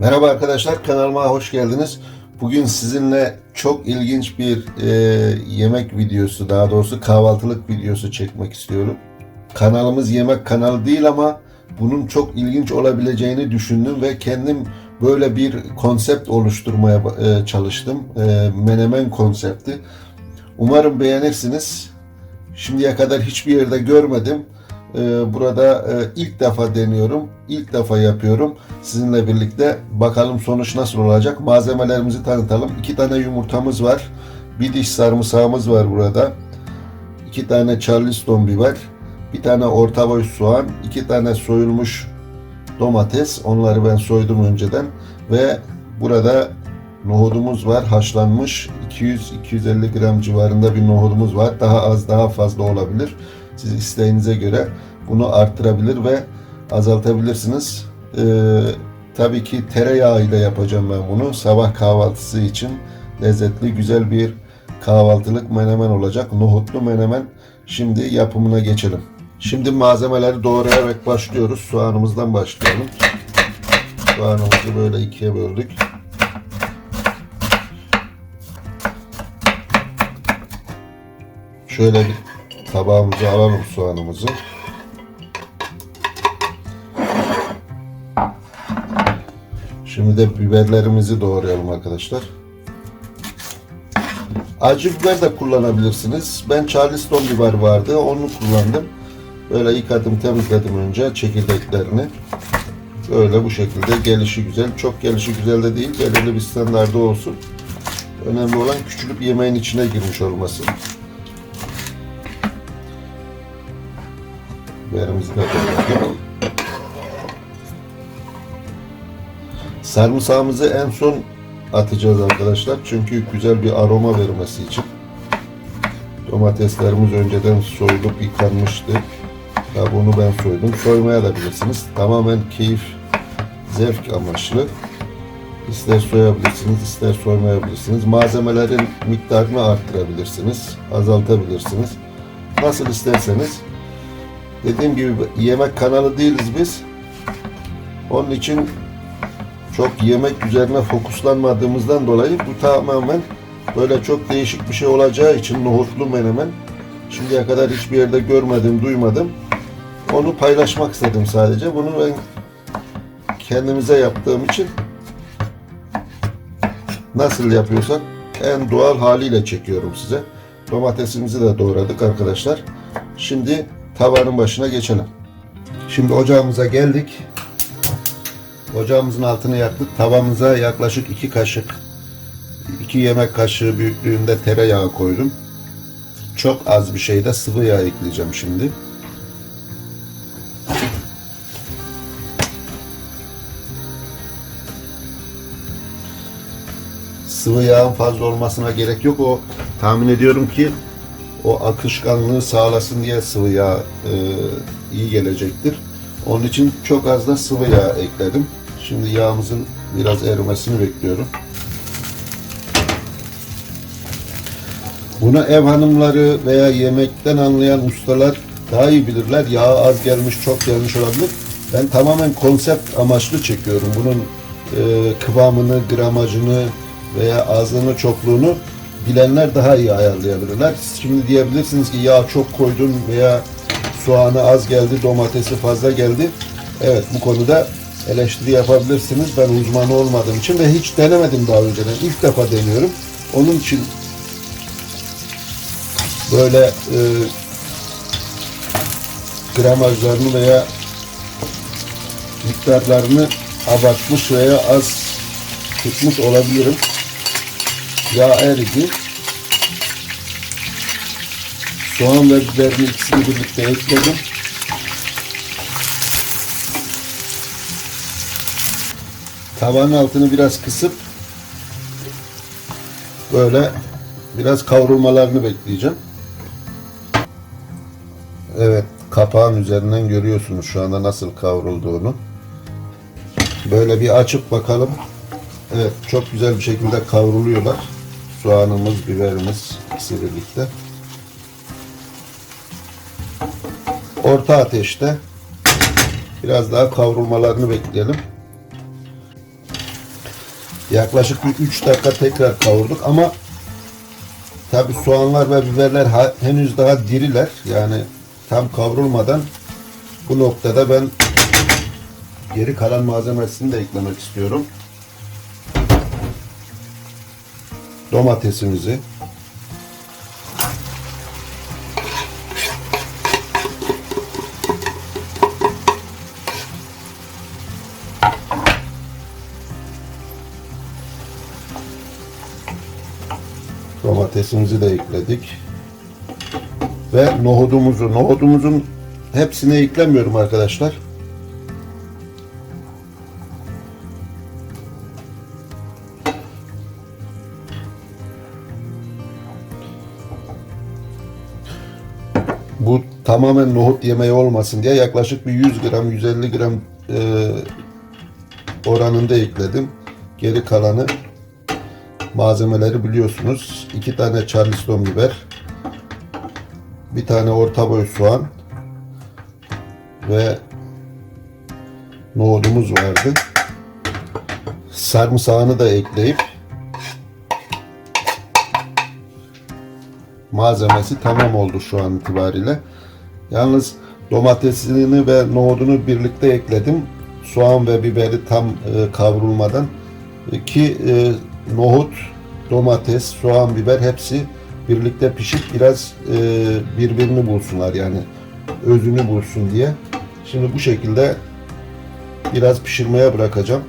Merhaba arkadaşlar kanalıma hoş geldiniz. Bugün sizinle çok ilginç bir e, yemek videosu daha doğrusu kahvaltılık videosu çekmek istiyorum. Kanalımız yemek kanalı değil ama bunun çok ilginç olabileceğini düşündüm ve kendim böyle bir konsept oluşturmaya e, çalıştım. E, menemen konsepti. Umarım beğenirsiniz. Şimdiye kadar hiçbir yerde görmedim. Ee, Burada e, ilk defa deniyorum. İlk defa yapıyorum. Sizinle birlikte bakalım sonuç nasıl olacak. Malzemelerimizi tanıtalım. İki tane yumurtamız var. Bir diş sarımsağımız var burada. İki tane charleston biber. Bir tane orta boy soğan. iki tane soyulmuş domates. Onları ben soydum önceden. Ve burada nohudumuz var. Haşlanmış 200-250 gram civarında bir nohudumuz var. Daha az daha fazla olabilir. Siz isteğinize göre bunu arttırabilir ve azaltabilirsiniz. Ee, tabii ki tereyağı ile yapacağım ben bunu. Sabah kahvaltısı için lezzetli güzel bir kahvaltılık menemen olacak. Nohutlu menemen. Şimdi yapımına geçelim. Şimdi malzemeleri doğrayarak başlıyoruz. Soğanımızdan başlayalım. Soğanımızı böyle ikiye böldük. Şöyle bir tabağımıza alalım soğanımızı. Şimdi de biberlerimizi doğrayalım arkadaşlar. Acı biber de kullanabilirsiniz. Ben Charleston biber vardı. Onu kullandım. Böyle yıkadım, temizledim önce çekirdeklerini. Böyle bu şekilde gelişi güzel. Çok gelişi güzel de değil. Belirli bir standardı olsun. Önemli olan küçülüp yemeğin içine girmiş olması. Biberimizi de. Sarımsağımızı en son atacağız arkadaşlar. Çünkü güzel bir aroma vermesi için. Domateslerimiz önceden soyulup yıkanmıştı. Ya bunu ben soydum. Soymaya da bilirsiniz. Tamamen keyif, zevk amaçlı. İster soyabilirsiniz, ister soymayabilirsiniz. Malzemelerin miktarını arttırabilirsiniz, azaltabilirsiniz. Nasıl isterseniz. Dediğim gibi yemek kanalı değiliz biz. Onun için çok yemek üzerine fokuslanmadığımızdan dolayı bu tamamen böyle çok değişik bir şey olacağı için nohutlu menemen şimdiye kadar hiçbir yerde görmedim, duymadım. Onu paylaşmak istedim sadece. Bunu ben kendimize yaptığım için nasıl yapıyorsak en doğal haliyle çekiyorum size. Domatesimizi de doğradık arkadaşlar. Şimdi tavanın başına geçelim. Şimdi ocağımıza geldik. Ocağımızın altını yaktık. Tavamıza yaklaşık 2 kaşık 2 yemek kaşığı büyüklüğünde tereyağı koydum. Çok az bir şeyde sıvı yağ ekleyeceğim şimdi. Sıvı yağın fazla olmasına gerek yok. O tahmin ediyorum ki o akışkanlığı sağlasın diye sıvı yağ e, iyi gelecektir. Onun için çok az da sıvı yağ ekledim. Şimdi yağımızın biraz erimesini bekliyorum. Bunu ev hanımları veya yemekten anlayan ustalar daha iyi bilirler. Yağ az gelmiş, çok gelmiş olabilir. Ben tamamen konsept amaçlı çekiyorum. Bunun e, kıvamını, gramajını veya azlığını, çokluğunu bilenler daha iyi ayarlayabilirler. Şimdi diyebilirsiniz ki yağ çok koydun veya soğanı az geldi, domatesi fazla geldi. Evet bu konuda eleştiri yapabilirsiniz. Ben uzmanı olmadığım için ve hiç denemedim daha önceden. İlk defa deniyorum. Onun için böyle e, gramajlarını veya miktarlarını abartmış veya az tutmuş olabilirim. Yağ eridi. Soğan ve biberini ikisini birlikte ekledim. Tavanın altını biraz kısıp böyle biraz kavrulmalarını bekleyeceğim. Evet, kapağın üzerinden görüyorsunuz şu anda nasıl kavrulduğunu. Böyle bir açıp bakalım. Evet, çok güzel bir şekilde kavruluyorlar. Soğanımız, biberimiz ikisi birlikte. Orta ateşte biraz daha kavrulmalarını bekleyelim. Yaklaşık bir 3 dakika tekrar kavurduk ama tabi soğanlar ve biberler henüz daha diriler. Yani tam kavrulmadan bu noktada ben geri kalan malzemesini de eklemek istiyorum. Domatesimizi, Domatesimizi de ekledik. Ve nohudumuzu, nohudumuzun hepsini eklemiyorum arkadaşlar. Bu tamamen nohut yemeği olmasın diye yaklaşık bir 100 gram, 150 gram e, oranında ekledim. Geri kalanı malzemeleri biliyorsunuz. İki tane charleston biber, bir tane orta boy soğan ve nohudumuz vardı. Sarımsağını da ekleyip malzemesi tamam oldu şu an itibariyle. Yalnız domatesini ve nohudunu birlikte ekledim. Soğan ve biberi tam e, kavrulmadan E, ki e, nohut, domates, soğan, biber hepsi birlikte pişip biraz birbirini bulsunlar yani özünü bulsun diye. Şimdi bu şekilde biraz pişirmeye bırakacağım.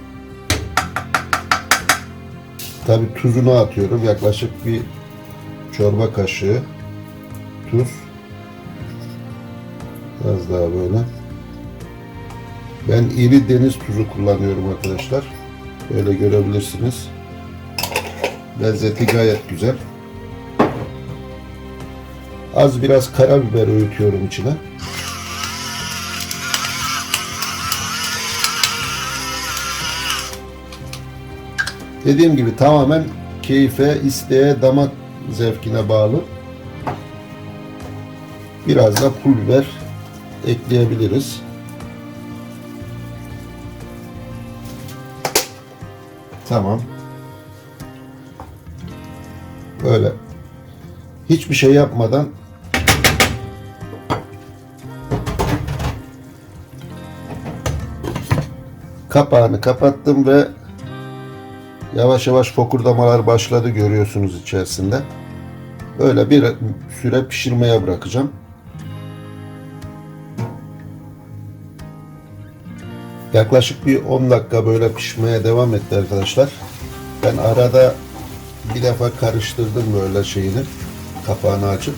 Tabi tuzunu atıyorum. Yaklaşık bir çorba kaşığı tuz. Biraz daha böyle. Ben iri deniz tuzu kullanıyorum arkadaşlar. Böyle görebilirsiniz. Lezzeti gayet güzel. Az biraz karabiber öğütüyorum içine. Dediğim gibi tamamen keyfe, isteğe, damak zevkine bağlı. Biraz da pul biber ekleyebiliriz. Tamam. Böyle hiçbir şey yapmadan kapağını kapattım ve yavaş yavaş fokurdamalar başladı görüyorsunuz içerisinde. Böyle bir süre pişirmeye bırakacağım. Yaklaşık bir 10 dakika böyle pişmeye devam etti arkadaşlar. Ben arada bir defa karıştırdım böyle şeyini. Kapağını açıp.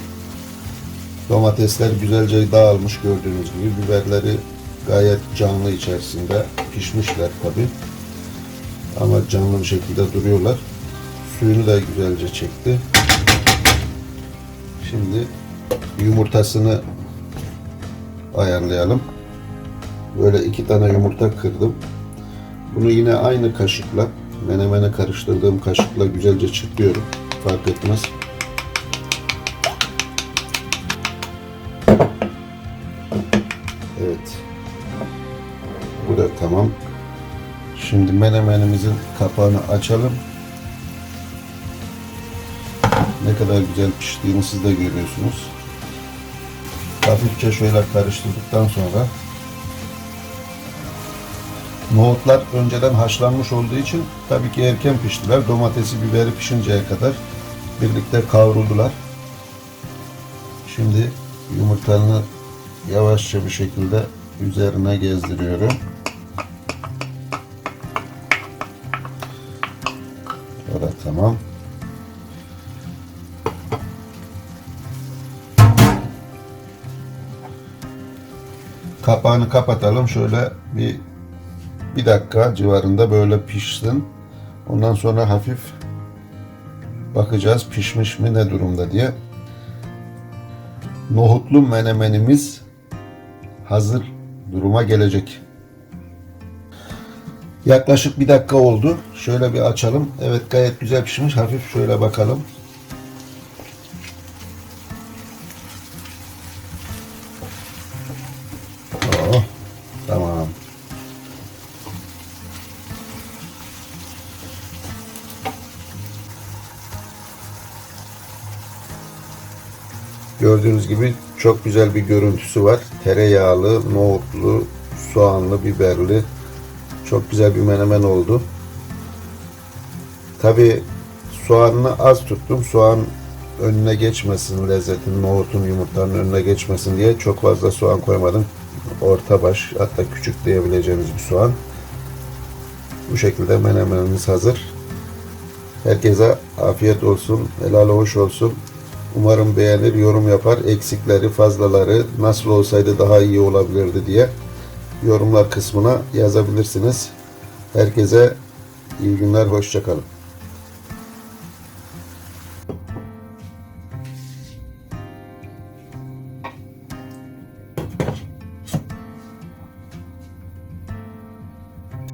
Domatesler güzelce dağılmış gördüğünüz gibi. Biberleri gayet canlı içerisinde. Pişmişler tabi. Ama canlı bir şekilde duruyorlar. Suyunu da güzelce çekti. Şimdi yumurtasını ayarlayalım. Böyle iki tane yumurta kırdım. Bunu yine aynı kaşıkla, menemene karıştırdığım kaşıkla güzelce çırpıyorum. Fark etmez. Evet. Bu da tamam. Şimdi menemenimizin kapağını açalım. Ne kadar güzel piştiğini siz de görüyorsunuz. Hafifçe şöyle karıştırdıktan sonra Nohutlar önceden haşlanmış olduğu için tabii ki erken piştiler. Domatesi, biberi pişinceye kadar birlikte kavruldular. Şimdi yumurtanı yavaşça bir şekilde üzerine gezdiriyorum. Evet tamam. Kapağını kapatalım. Şöyle bir bir dakika civarında böyle pişsin. Ondan sonra hafif bakacağız pişmiş mi ne durumda diye. Nohutlu menemenimiz hazır duruma gelecek. Yaklaşık bir dakika oldu. Şöyle bir açalım. Evet gayet güzel pişmiş. Hafif şöyle bakalım. Gördüğünüz gibi çok güzel bir görüntüsü var. Tereyağlı, nohutlu, soğanlı, biberli. Çok güzel bir menemen oldu. Tabi soğanını az tuttum. Soğan önüne geçmesin, lezzetin, nohutun, yumurtanın önüne geçmesin diye çok fazla soğan koymadım. Orta baş, hatta küçük diyebileceğimiz bir soğan. Bu şekilde menemenimiz hazır. Herkese afiyet olsun, helal hoş olsun. Umarım beğenir, yorum yapar. Eksikleri, fazlaları nasıl olsaydı daha iyi olabilirdi diye yorumlar kısmına yazabilirsiniz. Herkese iyi günler, hoşçakalın.